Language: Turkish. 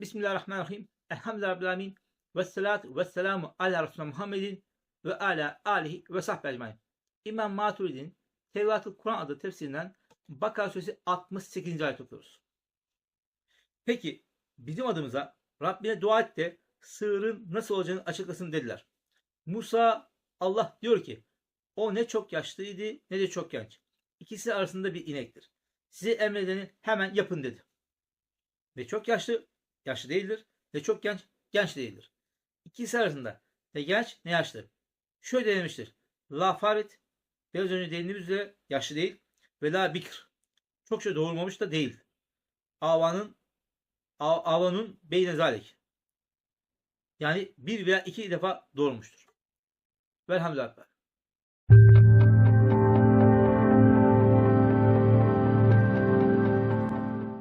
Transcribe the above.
Bismillahirrahmanirrahim. Elhamdülillahi Rabbil Alemin. Ve salatu ve selamu ala Resulü Muhammedin ve ala alihi ve sahbihi ecmaîn. İmam Maturidi'nin Tevrat'ı Kur'an adı tefsirinden Bakara suresi 68. ayet okuyoruz. Peki bizim adımıza Rabbine dua et de sığırın nasıl olacağını açıklasın dediler. Musa Allah diyor ki o ne çok yaşlıydı ne de çok genç. İkisi arasında bir inektir. Size emredeni hemen yapın dedi. Ne çok yaşlı, yaşlı değildir. Ne çok genç, genç değildir. İkisi arasında ne genç ne yaşlı. Şöyle denilmiştir. La farit, biraz önce değindiğimiz üzere yaşlı değil. Ve la bikr, çok şey doğurmamış da değil. Avanın, av- avanın beyne zalik. Yani bir veya iki defa doğurmuştur. Velhamdülillah.